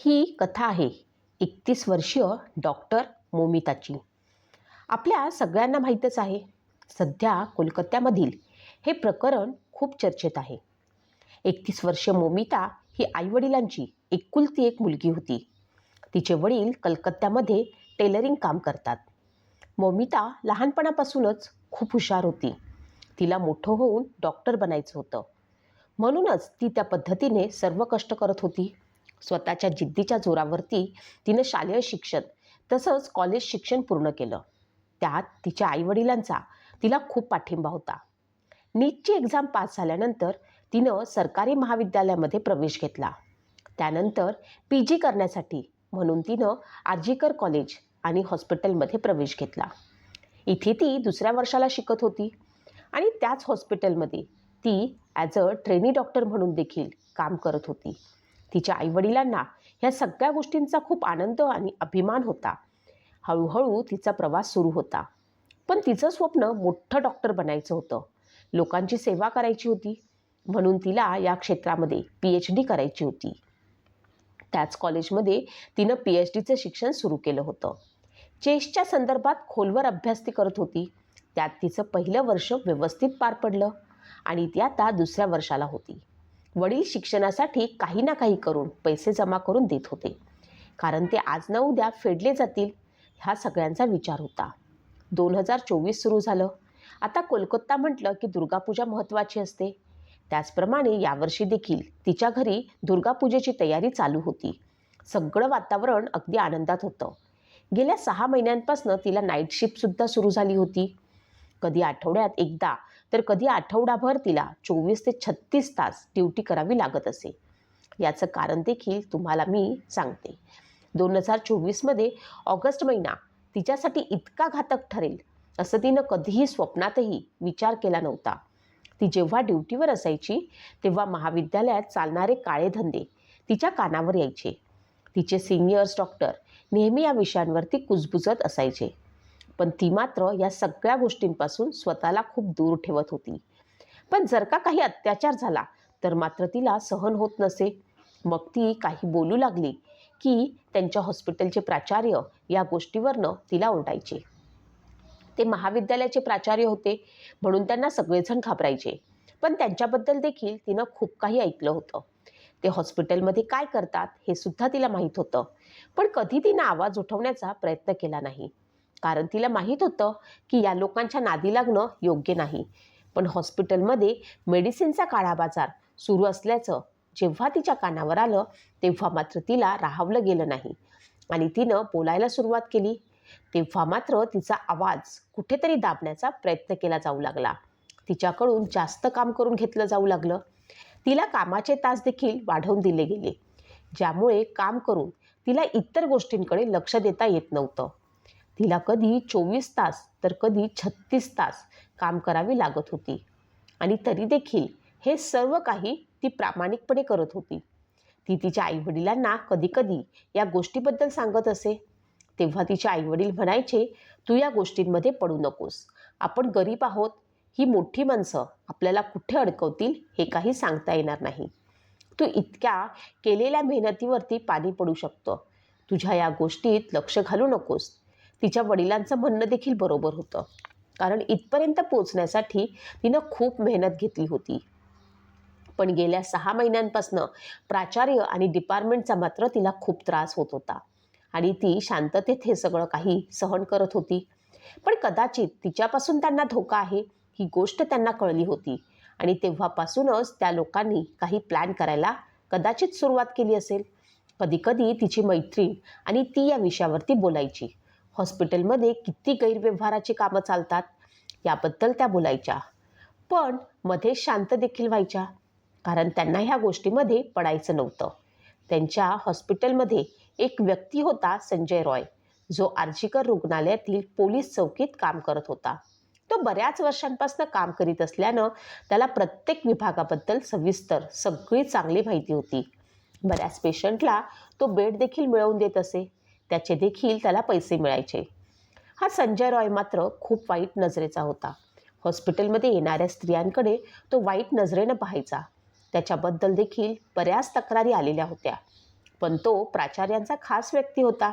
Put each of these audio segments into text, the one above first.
ही कथा आहे. एकतीस वर्षीय डॉक्टर मोमिताची. आपल्या सगळ्यांना माहीतच आहे. सध्या कोलकात्यामधील हे प्रकरण खूप चर्चेत आहे. एकतीस वर्षीय मोमिता ही आईवडिलांची एकुलती एक मुलगी होती. तिचे वडील कलकत्त्यामध्ये टेलरिंग काम करतात. मोमिता लहानपणापासूनच खूप हुशार होती. तिला मोठं होऊन डॉक्टर बनायचं होतं. म्हणूनच ती त्या पद्धतीने सर्व कष्ट करत होती. स्वतःच्या जिद्दीच्या जोरावरती तिनं शालेय शिक्षण तसंच कॉलेज शिक्षण पूर्ण केलं. त्यात तिच्या आईवडिलांचा तिला खूप पाठिंबा होता. नीटची एक्झाम पास झाल्यानंतर तिनं सरकारी महाविद्यालयामध्ये प्रवेश घेतला. त्यानंतर पी जी करण्यासाठी म्हणून तिनं आर्जीकर कॉलेज आणि हॉस्पिटलमध्ये प्रवेश घेतला. इथे ती दुसऱ्या वर्षाला शिकत होती आणि त्याच हॉस्पिटलमध्ये ती ॲज अ ट्रेनी डॉक्टर म्हणून देखील काम करत होती. तिच्या आईवडिलांना ह्या सगळ्या गोष्टींचा खूप आनंद आणि अभिमान होता. हळूहळू तिचा प्रवास सुरू होता. पण तिचं स्वप्न मोठं डॉक्टर बनायचं होतं. लोकांची सेवा करायची होती. म्हणून तिला या क्षेत्रामध्ये पी एच डी करायची होती. त्याच कॉलेजमध्ये तिनं पी एच डीचं शिक्षण सुरू केलं होतं. चेसच्या संदर्भात खोलवर अभ्यास ती करत होती. त्यात तिचं पहिलं वर्ष व्यवस्थित पार पडलं आणि ती आता दुसऱ्या वर्षाला होती. वडील शिक्षणासाठी काही ना काही करून पैसे जमा करून देत होते. कारण ते आज न उद्या फेडले जातील ह्या सगळ्यांचा विचार होता. दोन हजार चोवीस सुरू झालं. आता कोलकाता म्हटलं की दुर्गापूजा महत्त्वाची असते. त्याचप्रमाणे यावर्षी देखील तिच्या घरी दुर्गापूजेची तयारी चालू होती. सगळं वातावरण अगदी आनंदात होतं. गेल्या सहा महिन्यांपासून तिला नाईट शिफ्टसुद्धा सुरू झाली होती. कधी आठवड्यात एकदा तर कधी आठवडाभर तिला चोवीस ते छत्तीस तास ड्युटी करावी लागत असे. याचं कारण देखील तुम्हाला मी सांगते. दोन हजार चोवीसमध्ये ऑगस्ट महिना तिच्यासाठी इतका घातक ठरेल असं तिनं कधीही स्वप्नातही विचार केला नव्हता. ती जेव्हा ड्युटीवर असायची तेव्हा महाविद्यालयात चालणारे काळे धंदे तिच्या कानावर यायचे. तिचे सिनियर्स डॉक्टर नेहमी या विषयांवरती कुजबुजत असायचे. पण ती मात्र या सगळ्या गोष्टींपासून स्वतःला खूप दूर ठेवत होती. पण जर का काही अत्याचार झाला तर मात्र तिला सहन होत नसे. मग ती काही बोलू लागली की त्यांच्या हॉस्पिटलचे प्राचार्य या गोष्टीवरनं तिला ओरडायचे. ते महाविद्यालयाचे प्राचार्य होते म्हणून त्यांना सगळेजण घाबरायचे. पण त्यांच्याबद्दल देखील तिनं खूप काही ऐकलं होतं. ते हॉस्पिटलमध्ये काय करतात हे सुद्धा तिला माहीत होतं. पण कधी तिनं आवाज उठवण्याचा प्रयत्न केला नाही. कारण तिला माहीत होतं की या लोकांच्या नादी लागणं योग्य नाही. पण हॉस्पिटलमध्ये मेडिसिनचा काळाबाजार सुरू असल्याचं जेव्हा तिच्या कानावर आलं तेव्हा मात्र तिला राहावलं गेलं नाही. आणि तिनं बोलायला सुरुवात केली. तेव्हा मात्र तिचा आवाज कुठेतरी दाबण्याचा प्रयत्न केला जाऊ लागला. तिच्याकडून जास्त काम करून घेतलं जाऊ लागलं. तिला कामाचे तास देखील वाढवून दिले गेले. ज्यामुळे काम करून तिला इतर गोष्टींकडे लक्ष देता येत नव्हतं. तिला कधी चोवीस तास तर कधी छत्तीस तास काम करावी लागत होती. आणि तरी देखील हे सर्व काही ती प्रामाणिकपणे करत होती. ती तिच्या आईवडिलांना कधीकधी या गोष्टीबद्दल सांगत असे. तेव्हा तिचे आईवडील म्हणायचे तू या गोष्टींमध्ये पडू नकोस. आपण गरीब आहोत. ही मोठी माणसं आपल्याला कुठे अडकवतील हे काही सांगता येणार नाही. तू इतक्या केलेल्या मेहनतीवरती पाणी पडू शकतं. तुझ्या या गोष्टीत लक्ष घालू नकोस. तिच्या वडिलांचं म्हणणं देखील बरोबर होतं. कारण इथपर्यंत पोचण्यासाठी तिनं खूप मेहनत घेतली होती. पण गेल्या सहा महिन्यांपासनं प्राचार्य आणि डिपार्टमेंटचा मात्र तिला खूप त्रास होत होता. आणि ती शांततेत हे सगळं काही सहन करत होती. पण कदाचित तिच्यापासून त्यांना धोका आहे ही गोष्ट त्यांना कळली होती. आणि तेव्हापासूनच त्या लोकांनी काही प्लॅन करायला कदाचित सुरुवात केली असेल. कधीकधी तिची मैत्रीण आणि ती या विषयावरती बोलायची. हॉस्पिटलमध्ये किती गैरव्यवहाराची कामं चालतात याबद्दल त्या बोलायच्या. पण मध्ये शांत देखील व्हायच्या कारण त्यांना ह्या गोष्टीमध्ये पडायचं नव्हतं. त्यांच्या हॉस्पिटलमध्ये एक व्यक्ती होता संजय रॉय जो आर्जीकर रुग्णालयातील पोलीस चौकीत काम करत होता. तो बऱ्याच वर्षांपासून काम करीत असल्यानं त्याला प्रत्येक विभागाबद्दल सविस्तर सगळी चांगली माहिती होती. बऱ्याच पेशंटला तो बेड देखील मिळवून देत असे. त्याचे देखील त्याला पैसे मिळायचे. हा संजय रॉय मात्र खूप वाईट नजरेचा होता. हॉस्पिटलमध्ये येणाऱ्या स्त्रियांकडे तो वाईट नजरेनं पाहायचा. त्याच्याबद्दल देखील बऱ्याच तक्रारी आलेल्या होत्या. पण तो प्राचार्यांचा खास व्यक्ती होता.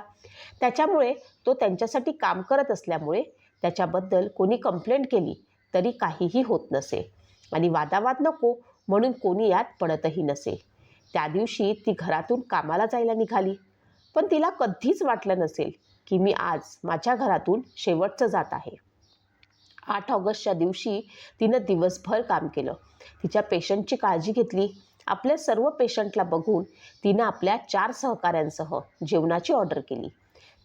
त्याच्यामुळे तो त्यांच्यासाठी काम करत असल्यामुळे त्याच्याबद्दल कोणी कंप्लेंट केली तरी काहीही होत नसे. आणि वादावाद नको म्हणून कोणी यात पडतही नसे. त्या दिवशी ती घरातून कामाला जायला निघाली. पण तिला कधीच वाटलं नसेल की मी आज माझ्या घरातून शेवटचं जात आहे. आठ ऑगस्टच्या दिवशी तिनं दिवसभर काम केलं. तिच्या पेशंटची काळजी घेतली. आपल्या सर्व पेशंटला बघून तिनं आपल्या चार सहकाऱ्यांसह जेवणाची ऑर्डर केली.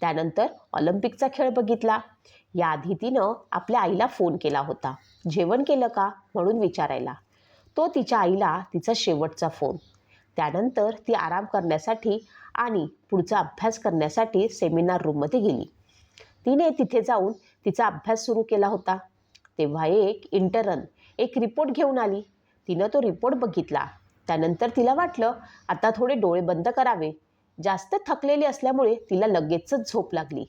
त्यानंतर ऑलिम्पिकचा खेळ बघितला. याआधी तिनं आपल्या आईला फोन केला होता. जेवण केलं का? म्हणून विचारायला. तो तिच्या आईला तिचा शेवटचा फोन. त्यानंतर ती आराम करण्यासाठी आणि पुढचा अभ्यास करण्यासाठी सेमिनार रूममध्ये गेली. तिने तिथे जाऊन तिचा अभ्यास सुरू केला होता. तेव्हा एक इंटरन एक रिपोर्ट घेऊन आली. तिनं तो रिपोर्ट बघितला. त्यानंतर तिला वाटलं आता थोडे डोळे बंद करावे. जास्त थकलेली असल्यामुळे तिला लगेचच झोप लागली.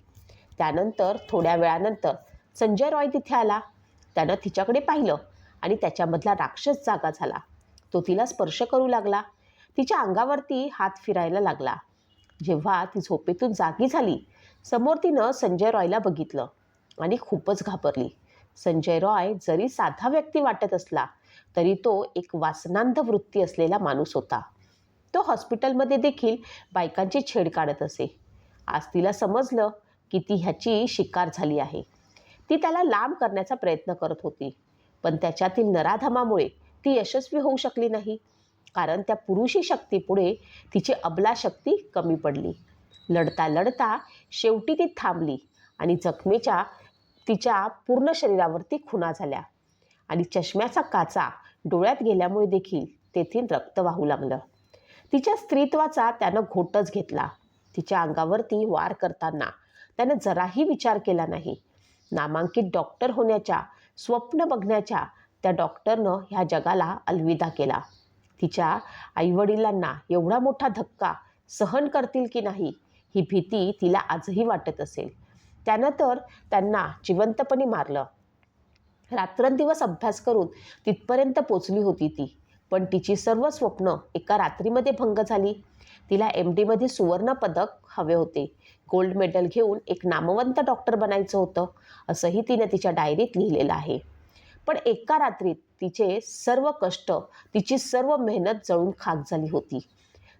त्यानंतर थोड्या वेळानंतर संजय रॉय तिथे आला. त्यानं तिच्याकडे पाहिलं आणि त्याच्यामधला राक्षस जागा झाला. तो तिला स्पर्श करू लागला. तिच्या अंगावरती हात फिरायला लागला. जेव्हा ती झोपेतून जागी झाली समोर तिनं संजय रॉयला बघितलं आणि खूपच घाबरली. संजय रॉय जरी साधा व्यक्ती वाटत असला तरी तो एक वासनांध वृत्ती असलेला माणूस होता. तो हॉस्पिटलमध्ये देखील बायकांची छेड काढत असे. आज तिला समजलं की ती ह्याची शिकार झाली आहे. ती त्याला लांब करण्याचा प्रयत्न करत होती पण त्याच्यातील नराधमामुळे ती यशस्वी होऊ शकली नाही. कारण त्या पुरुषी शक्तीपुढे तिची अबला शक्ती कमी पडली. लढता लढता शेवटी ती थांबली आणि जखमेच्या तिच्या पूर्ण शरीरावरती खुणा झाल्या आणि चष्म्याचा काचा डोळ्यात गेल्यामुळे देखील तेथील रक्त वाहू लागलं. तिच्या स्त्रीत्वाचा त्यानं घोटच घेतला. तिच्या अंगावरती वार करताना त्यानं जराही विचार केला नाही. नामांकित डॉक्टर होण्याच्या स्वप्न बघण्याच्या त्या डॉक्टरनं ह्या जगाला अलविदा केला. तिच्या आईवडिलांना एवढा मोठा धक्का सहन करतील की नाही ही भीती तिला आजही वाटत असेल. त्यानं तर त्यांना जिवंतपणे मारलं. रात्रंदिवस अभ्यास करून तिथपर्यंत पोचली होती ती पण तिची सर्व स्वप्न एका रात्रीमध्ये भंग झाली. तिला एम डीमध्ये सुवर्ण पदक हवे होते. गोल्ड मेडल घेऊन एक नामवंत डॉक्टर बनायचं होतं असंही तिने तिच्या डायरीत लिहिलेलं आहे. पण एका रात्रीत तिचे सर्व कष्ट तिची सर्व मेहनत जळून खाक झाली होती.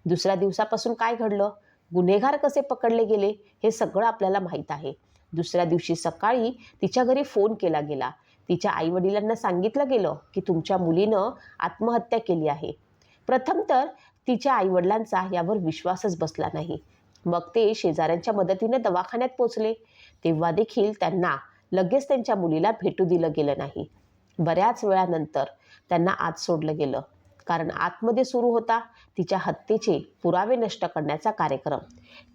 दुसऱ्या दिवसापासून काय घडलं? गुन्हेगार कसे पकडले गेले? हे सगळं आपल्याला माहीत आहे. दुसऱ्या दिवशी सकाळी तिच्या घरी फोन केला गेला. तिच्या आईवडिलांना सांगितलं गेलं की तुमच्या मुलीनं आत्महत्या केली आहे. प्रथम तर तिच्या आईवडिलांचा यावर विश्वासच बसला नाही. मग ते शेजाऱ्यांच्या मदतीने दवाखान्यात पोचले तेव्हा देखील त्यांना लगेच त्यांच्या मुलीला भेटू दिलं गेलं नाही. बऱ्याच वेळानंतर त्यांना आत सोडलं गेलं. कारण आतमध्ये सुरू होता तिच्या हत्येचे पुरावे नष्ट करण्याचा कार्यक्रम.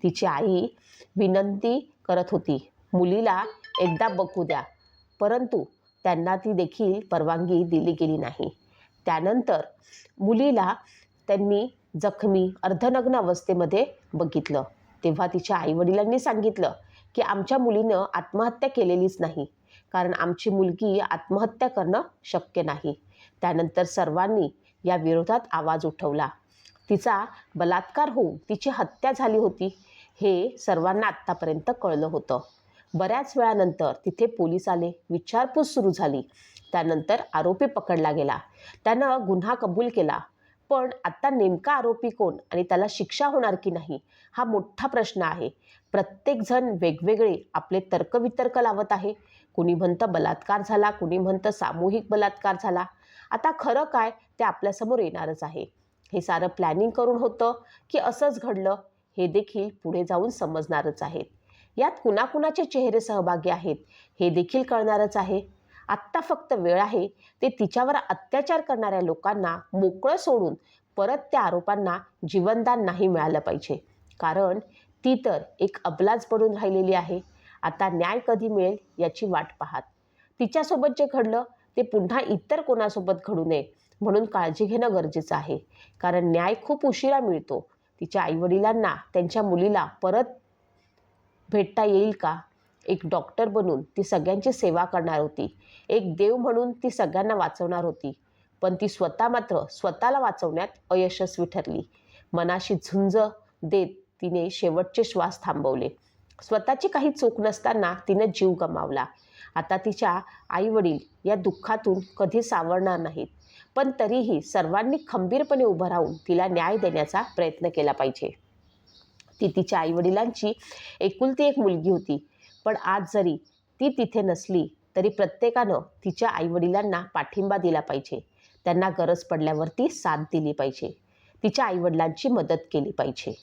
तिची आई विनंती करत होती मुलीला एकदा बघू द्या. परंतु त्यांना ती देखील परवानगी दिली गेली नाही. त्यानंतर मुलीला त्यांनी जखमी अर्धनग्न अवस्थेमध्ये बघितलं. तेव्हा तिच्या आईवडिलांनी सांगितलं की आमच्या मुलीनं आत्महत्या केलेलीच नाही. कारण आमची मुलगी आत्महत्या करणं शक्य नाही. त्यानंतर सर्वांनी या विरोधात आवाज उठवला. तिचा बलात्कार होऊन तिची हत्या झाली होती हे सर्वांना आत्तापर्यंत कळलं होतं. बऱ्याच वेळानंतर तिथे पोलीस आले विचारपूस सुरू झाली. त्यानंतर आरोपी पकडला गेला. त्यानं गुन्हा कबूल केला. पण आत्ता नेमका आरोपी कोण आणि त्याला शिक्षा होणार की नाही हा मोठा प्रश्न आहे. प्रत्येकजण वेगवेगळे आपले तर्कवितर्क लावत आहे. कुणी म्हणतं बलात्कार झाला कुणी म्हणतं सामूहिक बलात्कार झाला. आता खरं काय ते आपल्यासमोर येणारच आहे. हे सारं प्लॅनिंग करून होतं की असंच घडलं हे देखील पुढे जाऊन समजणारच आहे यात कुणाकुणाचे चेहरे सहभागी आहेत हे देखील कळणारच आहे. आत्ता फक्त वेळ आहे ते तिच्यावर अत्याचार करणाऱ्या लोकांना मोकळं सोडून परत त्या आरोपांना जीवनदान नाही मिळालं पाहिजे. कारण ती तर एक अबलाच बनून राहिलेली आहे. आता न्याय कधी मिळेल याची वाट पाहात. तिच्यासोबत जे घडलं ते पुन्हा इतर कोणासोबत घडू नये म्हणून काळजी घेणं गरजेचं आहे. कारण न्याय खूप उशिरा मिळतो. तिच्या आईवडिलांना त्यांच्या मुलीला परत भेटता येईल का? एक डॉक्टर बनून ती सगळ्यांची सेवा करणार होती. एक देव म्हणून ती सगळ्यांना वाचवणार होती. पण ती स्वतः मात्र स्वतःला वाचवण्यात अयशस्वी ठरली. मनाशी झुंज देत तिने शेवटचे श्वास थांबवले. स्वतःची काही चूक नसताना तिनं जीव गमावला. आता तिच्या आईवडील या दुःखातून कधी सावरणार नाहीत. पण तरीही सर्वांनी खंबीरपणे उभं राहून तिला न्याय देण्याचा प्रयत्न केला पाहिजे. ती तिच्या आईवडिलांची एकुलती एक मुलगी होती. पण आज जरी ती तिथे नसली तरी प्रत्येकानं तिच्या आईवडिलांना पाठिंबा दिला पाहिजे. त्यांना गरज पडल्यावरती साथ दिली पाहिजे. तिच्या आईवडिलांची मदत केली पाहिजे.